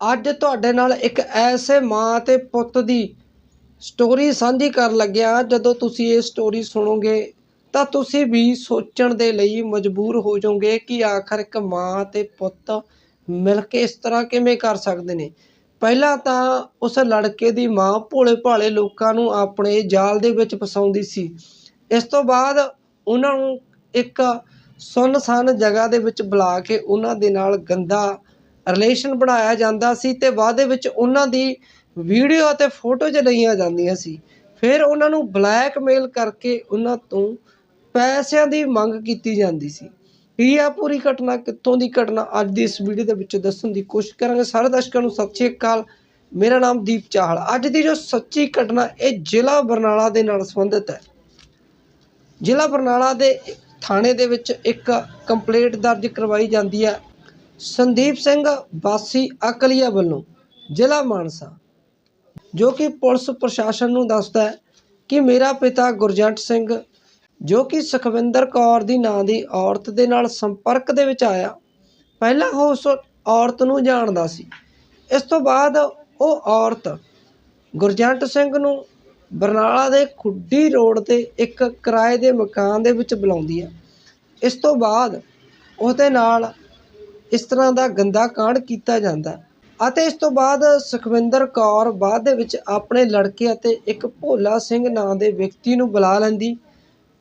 ਅੱਜ ਤੁਹਾਡੇ ਨਾਲ ਇੱਕ ਐਸੇ ਮਾਂ ਅਤੇ ਪੁੱਤ ਦੀ ਸਟੋਰੀ ਸਾਂਝੀ ਕਰਨ ਲੱਗਿਆ। ਜਦੋਂ ਤੁਸੀਂ ਇਹ ਸਟੋਰੀ ਸੁਣੋਗੇ, ਤਾਂ ਤੁਸੀਂ ਵੀ ਸੋਚਣ ਦੇ ਲਈ ਮਜਬੂਰ ਹੋ ਜਾਓਗੇ ਕਿ ਆਖਰ ਇੱਕ ਮਾਂ ਅਤੇ ਪੁੱਤ ਮਿਲ ਕੇ ਇਸ ਤਰ੍ਹਾਂ ਕਿਵੇਂ ਕਰ ਸਕਦੇ ਨੇ। ਪਹਿਲਾਂ ਤਾਂ ਉਸ ਲੜਕੇ ਦੀ ਮਾਂ ਭੋਲੇ ਭਾਲੇ ਲੋਕਾਂ ਨੂੰ ਆਪਣੇ ਜਾਲ ਦੇ ਵਿੱਚ ਫਸਾਉਂਦੀ ਸੀ। ਇਸ ਤੋਂ ਬਾਅਦ ਉਹਨਾਂ ਨੂੰ ਇੱਕ ਸੁੰਨਸਾਨ ਜਗ੍ਹਾ ਦੇ ਵਿੱਚ ਬੁਲਾ ਕੇ ਉਹਨਾਂ ਦੇ ਨਾਲ ਗੰਦਾ ਰਿਲੇਸ਼ਨ ਬਣਾਇਆ ਜਾਂਦਾ ਸੀ ਤੇ ਵਾਅਦੇ ਵਿੱਚ ਉਹਨਾਂ ਦੀ ਵੀਡੀਓ ਅਤੇ ਫੋਟੋਜ਼ ਲਈਆਂ ਜਾਂਦੀਆਂ ਸੀ, ਫਿਰ ਉਹਨਾਂ ਨੂੰ ਬਲੈਕਮੇਲ ਕਰਕੇ ਉਹਨਾਂ ਤੋਂ ਪੈਸਿਆਂ ਦੀ ਮੰਗ ਕੀਤੀ ਜਾਂਦੀ ਸੀ। ਇਹ ਆ ਪੂਰੀ ਘਟਨਾ? ਕਿੱਥੋਂ ਦੀ ਘਟਨਾ? ਅੱਜ ਦੀ ਇਸ ਵੀਡੀਓ ਦੇ ਵਿੱਚ ਦੱਸਣ ਦੀ ਕੋਸ਼ਿਸ਼ ਕਰਾਂਗੇ। ਸਾਰੇ ਦਰਸ਼ਕਾਂ ਨੂੰ ਸਤਿ ਸ਼੍ਰੀ ਅਕਾਲ। ਮੇਰਾ ਨਾਮ ਦੀਪ ਚਾਹਲ। ਅੱਜ ਦੀ ਜੋ ਸੱਚੀ ਘਟਨਾ, ਇਹ ਜ਼ਿਲ੍ਹਾ ਬਰਨਾਲਾ ਦੇ ਨਾਲ ਸੰਬੰਧਿਤ ਹੈ। ਜ਼ਿਲ੍ਹਾ ਬਰਨਾਲਾ ਦੇ ਥਾਣੇ ਦੇ ਵਿੱਚ ਇੱਕ ਕੰਪਲੇਂਟ ਦਰਜ ਕਰਵਾਈ ਜਾਂਦੀ ਹੈ। ਸੰਦੀਪ ਸਿੰਘ ਵਾਸੀ ਅਕਲੀਆ ਵੱਲੋਂ ਜ਼ਿਲ੍ਹਾ ਮਾਨਸਾ, ਜੋ ਕਿ ਪੁਲਿਸ ਪ੍ਰਸ਼ਾਸਨ ਨੂੰ ਦੱਸਦਾ ਹੈ ਕਿ ਮੇਰਾ ਪਿਤਾ ਗੁਰਜੰਟ ਸਿੰਘ, ਜੋ ਕਿ ਸੁਖਵਿੰਦਰ ਕੌਰ ਦੀ ਨਾਂ ਦੀ ਔਰਤ ਦੇ ਨਾਲ ਸੰਪਰਕ ਦੇ ਵਿੱਚ ਆਇਆ, ਪਹਿਲਾਂ ਉਹ ਉਸ ਔਰਤ ਨੂੰ ਜਾਣਦਾ ਸੀ। ਇਸ ਤੋਂ ਬਾਅਦ ਉਹ ਔਰਤ ਗੁਰਜੰਟ ਸਿੰਘ ਨੂੰ ਬਰਨਾਲਾ ਦੇ ਖੁੱਡੀ ਰੋਡ ਤੇ ਇੱਕ ਕਿਰਾਏ ਦੇ ਮਕਾਨ ਦੇ ਵਿੱਚ ਬੁਲਾਉਂਦੀ ਹੈ। ਇਸ ਤੋਂ ਬਾਅਦ ਉਹਦੇ ਨਾਲ ਇਸ ਤਰ੍ਹਾਂ ਦਾ ਗੰਦਾ ਕਾਂਡ ਕੀਤਾ ਜਾਂਦਾ। ਅਤੇ ਇਸ ਤੋਂ ਬਾਅਦ ਸੁਖਵਿੰਦਰ ਕੌਰ ਬਾਅਦ ਦੇ ਵਿੱਚ ਆਪਣੇ ਲੜਕੇ ਅਤੇ ਇੱਕ ਭੋਲਾ ਸਿੰਘ ਨਾਂ ਦੇ ਵਿਅਕਤੀ ਨੂੰ ਬੁਲਾ ਲੈਂਦੀ,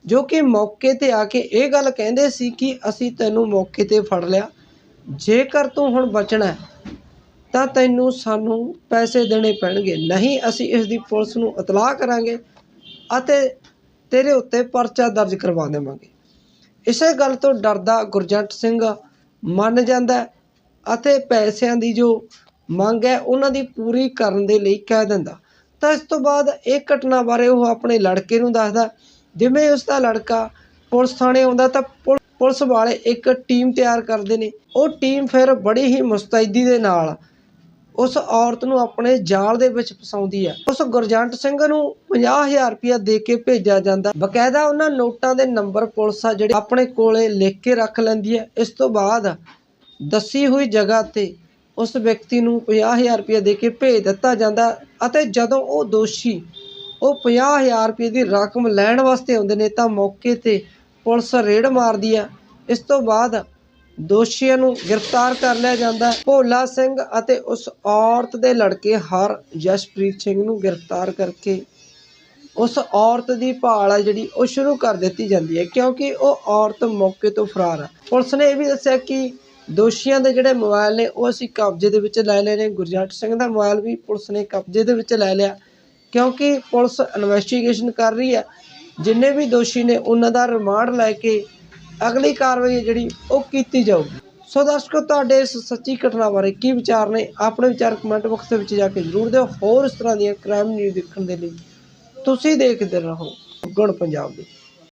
ਜੋ ਕਿ ਮੌਕੇ ਤੇ ਆ ਕੇ ਇਹ ਗੱਲ ਕਹਿੰਦੇ ਸੀ ਕਿ ਅਸੀਂ ਤੈਨੂੰ ਮੌਕੇ ਤੇ ਫੜ ਲਿਆ। ਜੇਕਰ ਤੂੰ ਹੁਣ ਬਚਣਾ ਤਾਂ ਤੈਨੂੰ ਸਾਨੂੰ ਪੈਸੇ ਦੇਣੇ ਪੈਣਗੇ। ਨਹੀਂ, ਅਸੀਂ ਇਸ ਦੀ ਪੁਲਿਸ ਨੂੰ ਇਤਲਾਹ ਕਰਾਂਗੇ ਅਤੇ ਤੇਰੇ ਉੱਤੇ ਪਰਚਾ ਦਰਜ ਕਰਵਾ ਦੇਵਾਂਗੇ। ਇਸੇ ਗੱਲ ਤੋਂ ਡਰਦਾ ਗੁਰਜੰਟ ਸਿੰਘ ਮੰਨ ਜਾਂਦਾ ਅਤੇ ਪੈਸਿਆਂ ਦੀ ਜੋ ਮੰਗ ਹੈ, ਉਹਨਾਂ ਦੀ ਪੂਰੀ ਕਰਨ ਦੇ ਲਈ ਕਹਿ ਦਿੰਦਾ। ਤਾਂ ਇਸ ਤੋਂ ਬਾਅਦ ਇਹ ਘਟਨਾ ਬਾਰੇ ਉਹ ਆਪਣੇ ਲੜਕੇ ਨੂੰ ਦੱਸਦਾ ਜਿਵੇਂ ਉਸ ਦਾ ਲੜਕਾ ਪੁਲਿਸ ਥਾਣੇ ਆਉਂਦਾ ਤਾਂ ਪੁਲ- ਪੁਲਿਸ ਵਾਲੇ ਇੱਕ ਟੀਮ ਤਿਆਰ ਕਰਦੇ ਨੇ। ਉਹ ਟੀਮ ਫਿਰ ਬੜੀ ਹੀ ਮੁਸਤੈਦੀ ਦੇ ਨਾਲ ਉਸ ਔਰਤ ਨੂੰ ਆਪਣੇ ਜਾਲ ਦੇ ਵਿੱਚ ਫਸਾਉਂਦੀ ਹੈ। ਉਸ ਗੁਰਜੰਟ ਸਿੰਘ ਨੂੰ 50000 ਰੁਪਇਆ ਦੇ ਕੇ ਭੇਜਿਆ ਜਾਂਦਾ। ਬਕਾਇਦਾ ਉਹਨਾਂ ਨੋਟਾਂ ਦੇ ਨੰਬਰ ਪੁਲਿਸ ਆ ਜਿਹੜੇ ਆਪਣੇ ਕੋਲੇ ਲਿਖ ਕੇ ਰੱਖ ਲੈਂਦੀ ਹੈ। ਇਸ ਤੋਂ ਬਾਅਦ ਦੱਸੀ ਹੋਈ ਜਗ੍ਹਾ ਤੇ ਉਸ ਵਿਅਕਤੀ ਨੂੰ 50000 ਰੁਪਇਆ ਦੇ ਕੇ ਭੇਜ ਦਿੱਤਾ ਜਾਂਦਾ ਅਤੇ ਜਦੋਂ ਉਹ ਦੋਸ਼ੀ ਉਹ 50000 ਰੁਪਏ ਦੀ ਰਕਮ ਲੈਣ ਵਾਸਤੇ ਆਉਂਦੇ ਨੇ ਤਾਂ ਮੌਕੇ ਤੇ ਪੁਲਿਸ ਰੇਡ ਮਾਰਦੀ ਹੈ। ਇਸ ਤੋਂ ਬਾਅਦ ਦੋਸ਼ੀਆਂ ਨੂੰ ਗ੍ਰਿਫਤਾਰ ਕਰ ਲਿਆ ਜਾਂਦਾ ਭੋਲਾ ਸਿੰਘ ਅਤੇ ਉਸ ਔਰਤ ਦੇ ਲੜਕੇ ਹਰ ਜਸਪ੍ਰੀਤ ਸਿੰਘ ਨੂੰ ਗ੍ਰਿਫਤਾਰ ਕਰਕੇ ਉਸ ਔਰਤ ਦੀ ਭਾਲ ਹੈ ਜਿਹੜੀ, ਉਹ ਸ਼ੁਰੂ ਕਰ ਦਿੱਤੀ ਜਾਂਦੀ ਹੈ ਕਿਉਂਕਿ ਉਹ ਔਰਤ ਮੌਕੇ ਤੋਂ ਫਰਾਰ ਹੈ ਪੁਲਿਸ ਨੇ ਇਹ ਵੀ ਦੱਸਿਆ ਕਿ ਦੋਸ਼ੀਆਂ ਦੇ ਜਿਹੜੇ ਮੋਬਾਈਲ ਨੇ, ਉਹ ਅਸੀਂ ਕਬਜ਼ੇ ਦੇ ਵਿੱਚ ਲੈ ਲਏ ਨੇ। ਗੁਰਜੰਟ ਸਿੰਘ ਦਾ ਮੋਬਾਈਲ ਵੀ ਪੁਲਿਸ ਨੇ ਕਬਜ਼ੇ ਦੇ ਵਿੱਚ ਲੈ ਲਿਆ ਕਿਉਂਕਿ ਪੁਲਿਸ ਇਨਵੈਸਟੀਗੇਸ਼ਨ ਕਰ ਰਹੀ ਹੈ। ਜਿੰਨੇ ਵੀ ਦੋਸ਼ੀ ਨੇ, ਉਹਨਾਂ ਦਾ ਰਿਮਾਂਡ ਲੈ ਕੇ ਅਗਲੀ ਕਾਰਵਾਈ ਹੈ ਜਿਹੜੀ ਉਹ ਕੀਤੀ ਜਾਊਗੀ। ਸੋ ਦਰਸ਼ਕੋ, ਤੁਹਾਡੇ ਇਸ ਸੱਚੀ ਘਟਨਾ ਬਾਰੇ ਕੀ ਵਿਚਾਰ ਨੇ, ਆਪਣੇ ਵਿਚਾਰ ਕਮੈਂਟ ਬਾਕਸ ਦੇ ਵਿੱਚ ਜਾ ਕੇ ਜ਼ਰੂਰ ਦਿਓ। ਹੋਰ ਇਸ ਤਰ੍ਹਾਂ ਦੀਆਂ ਕ੍ਰਾਈਮ ਨਿਊਜ਼ ਦੇਖਣ ਦੇ ਲਈ ਤੁਸੀਂ ਦੇਖਦੇ ਰਹੋ ਗੁਣ ਪੰਜਾਬ ਦੇ।